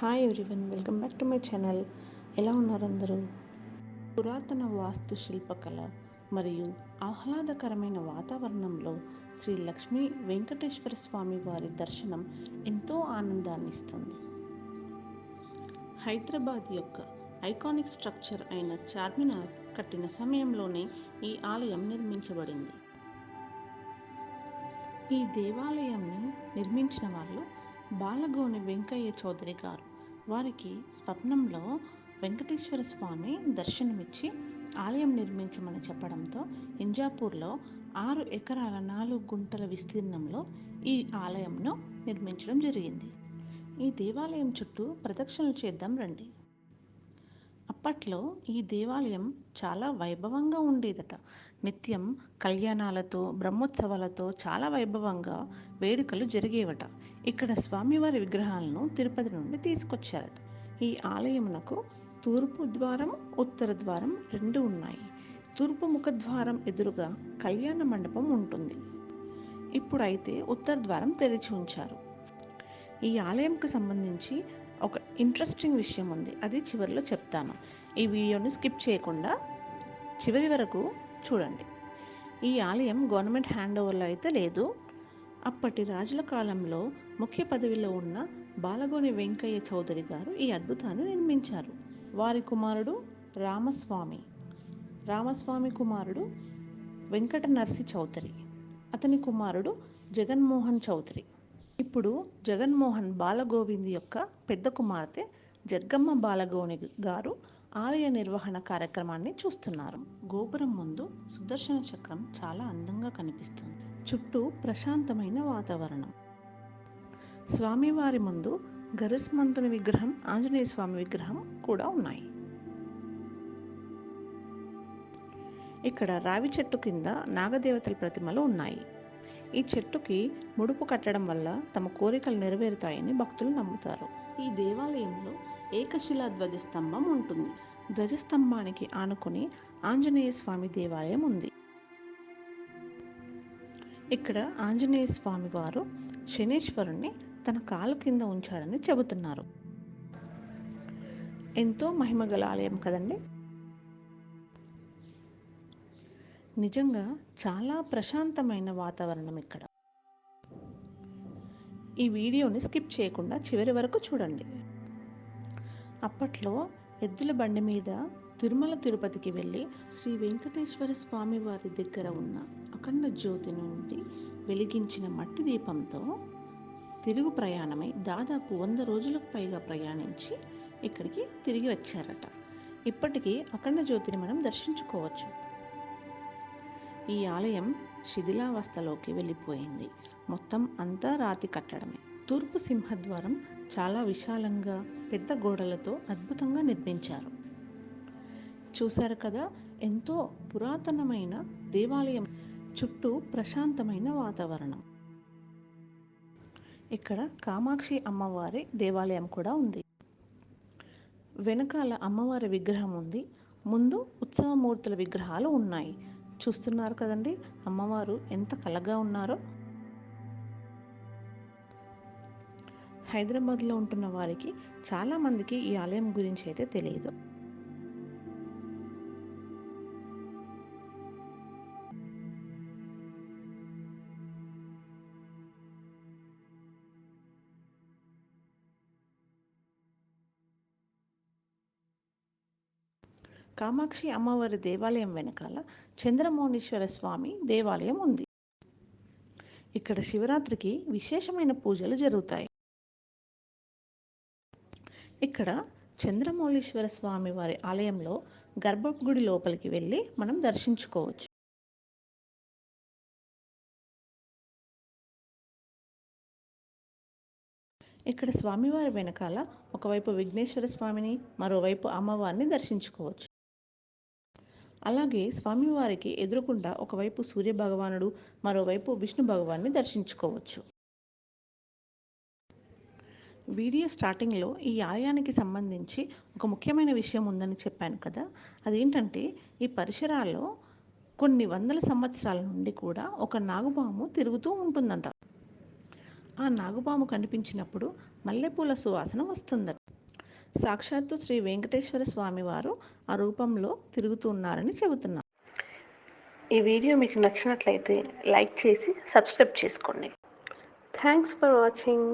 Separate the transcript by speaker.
Speaker 1: Hi everyone welcome back to my channel. ఎలా ఉన్నారు అందరూ? పురాతన వాస్తు శిల్పకళ మరియు ఆహ్లాదకరమైన వాతావరణంలో శ్రీ లక్ష్మీ వెంకటేశ్వర స్వామి వారి దర్శనం ఎంతో ఆనందాన్ని ఇస్తుంది హైదరాబాద్ యొక్క ఐకానిక్ స్ట్రక్చర్ అయిన చార్మినార్ కట్టిన సమయంలోనే ఈ ఆలయం నిర్మించబడింది. ఈ దేవాలయాన్ని నిర్మించిన వాళ్ళు బాలగోని వెంకయ్య చౌదరి గారు. వారికి స్వప్నంలో వెంకటేశ్వర స్వామి దర్శనమిచ్చి ఆలయం నిర్మించమని చెప్పడంతో ఇంజాపూర్లో ఆరు ఎకరాల నాలుగు గుంటల విస్తీర్ణంలో ఈ ఆలయంను నిర్మించడం జరిగింది. ఈ దేవాలయం చుట్టూ ప్రదక్షిణలు చేద్దాం రండి. అప్పట్లో ఈ దేవాలయం చాలా వైభవంగా ఉండేదట. నిత్యం కళ్యాణాలతో బ్రహ్మోత్సవాలతో చాలా వైభవంగా వేడుకలు జరిగేవట. ఇక్కడ స్వామివారి విగ్రహాలను తిరుపతి నుండి తీసుకొచ్చారట. ఈ ఆలయమునకు తూర్పు ద్వారం ఉత్తర ద్వారం రెండు ఉన్నాయి. తూర్పు ముఖద్వారం ఎదురుగా కళ్యాణ మండపం ఉంటుంది. ఇప్పుడైతే ఉత్తర ద్వారం తెరిచి ఉంచారు. ఈ ఆలయంకు సంబంధించి ఒక ఇంట్రెస్టింగ్ విషయం ఉంది. అది చివరిలో చెప్తాను. ఈ వీడియోని స్కిప్ చేయకుండా చివరి వరకు చూడండి. ఈ ఆలయం గవర్నమెంట్ హ్యాండ్ ఓవర్లో అయితే లేదు. అప్పటి రాజుల కాలంలో ముఖ్య పదవిలో ఉన్న బాలగోని వెంకయ్య చౌదరి గారు ఈ అద్భుతాన్ని నిర్మించారు. వారి కుమారుడు రామస్వామి. రామస్వామి కుమారుడు వెంకట నర్సి చౌదరి. అతని కుమారుడు జగన్మోహన్ చౌదరి. ఇప్పుడు జగన్మోహన్ బాలగోవింద్ యొక్క పెద్ద కుమార్తె జగ్గమ్మ బాలగోని గారు ఆలయ నిర్వహణ కార్యక్రమాన్ని చూస్తున్నారు. గోపురం ముందు సుదర్శన చక్రం చాలా అందంగా కనిపిస్తుంది. చుట్టూ ప్రశాంతమైన వాతావరణం. స్వామివారి ముందు గరుస్మంతుని విగ్రహం ఆంజనేయ స్వామి విగ్రహం కూడా ఉన్నాయి. ఇక్కడ రావి చెట్టు కింద నాగదేవతల ప్రతిమలు ఉన్నాయి. ఈ చెట్టుకి ముడుపు కట్టడం వల్ల తమ కోరికలు నెరవేరుతాయని భక్తులు నమ్ముతారు. ఈ దేవాలయంలో ఏకశిలా ధ్వజస్తంభం ఉంటుంది. ధ్వజస్తంభానికి ఆనుకుని ఆంజనేయ స్వామి దేవాలయం ఉంది. ఇక్కడ ఆంజనేయ స్వామి వారు శనీశ్వరుణ్ణి తన కాలు కింద ఉంచాడని చెబుతున్నారు. ఎంతో మహిమగల ఆలయం కదండి? నిజంగా చాలా ప్రశాంతమైన వాతావరణం ఇక్కడ. ఈ వీడియోని స్కిప్ చేయకుండా చివరి వరకు చూడండి. అప్పట్లో ఎద్దుల బండి మీద తిరుమల తిరుపతికి వెళ్ళి శ్రీ వెంకటేశ్వర స్వామి వారి దగ్గర ఉన్న అఖండ జ్యోతి నుండి వెలిగించిన మట్టి దీపంతో తిరుగు ప్రయాణమై దాదాపు వంద రోజులకు పైగా ప్రయాణించి ఇక్కడికి తిరిగి వచ్చారట. ఇప్పటికీ అఖండ జ్యోతిని మనం దర్శించుకోవచ్చు. ఈ ఆలయం శిథిలావస్థలోకి వెళ్ళిపోయింది. మొత్తం అంతా రాతి కట్టడమే. తూర్పు సింహద్వారం చాలా విశాలంగా పెద్ద గోడలతో అద్భుతంగా నిర్మించారు. చూశారు కదా? ఎంతో పురాతనమైన దేవాలయం. చుట్టూ ప్రశాంతమైన వాతావరణం. ఇక్కడ కామాక్షి అమ్మవారి దేవాలయం కూడా ఉంది. వెనకాల అమ్మవారి విగ్రహం ఉంది. ముందు ఉత్సవమూర్తుల విగ్రహాలు ఉన్నాయి. చూస్తున్నారు కదండి అమ్మవారు ఎంత కలగా ఉన్నారో. హైదరాబాద్లో ఉంటున్న వారికి చాలామందికి ఈ ఆలయం గురించి అయితే తెలియదు. కామాక్షి అమ్మవారి దేవాలయం వెనకాల చంద్రమౌళీశ్వర స్వామి దేవాలయం ఉంది. ఇక్కడ శివరాత్రికి విశేషమైన పూజలు జరుగుతాయి. ఇక్కడ చంద్రమౌళీశ్వర స్వామి వారి ఆలయంలో గర్భగుడి లోపలికి వెళ్ళి మనం దర్శించుకోవచ్చు. ఇక్కడ స్వామివారి వెనకాల ఒకవైపు విఘ్నేశ్వర స్వామిని మరోవైపు అమ్మవారిని దర్శించుకోవచ్చు. అలాగే స్వామివారికి ఎదురుకుండా ఒకవైపు సూర్య భగవానుడు మరోవైపు విష్ణు భగవాన్ని దర్శించుకోవచ్చు. వీడియో స్టార్టింగ్లో ఈ ఆలయానికి సంబంధించి ఒక ముఖ్యమైన విషయం ఉందని చెప్పాను కదా. అదేంటంటే ఈ పరిసరాల్లో కొన్ని వందల సంవత్సరాల నుండి కూడా ఒక నాగుపాము తిరుగుతూ ఉంటుందంట. ఆ నాగుపాము కనిపించినప్పుడు మల్లెపూల సువాసన వస్తుందట. సాక్షాత్తు శ్రీ వెంకటేశ్వర స్వామి వారు ఆ రూపంలో తిరుగుతున్నారని చెబుతున్నారు ఈ వీడియో మీకు నచ్చినట్లయితే లైక్ చేసి సబ్స్క్రైబ్ చేసుకోండి. Thanks for watching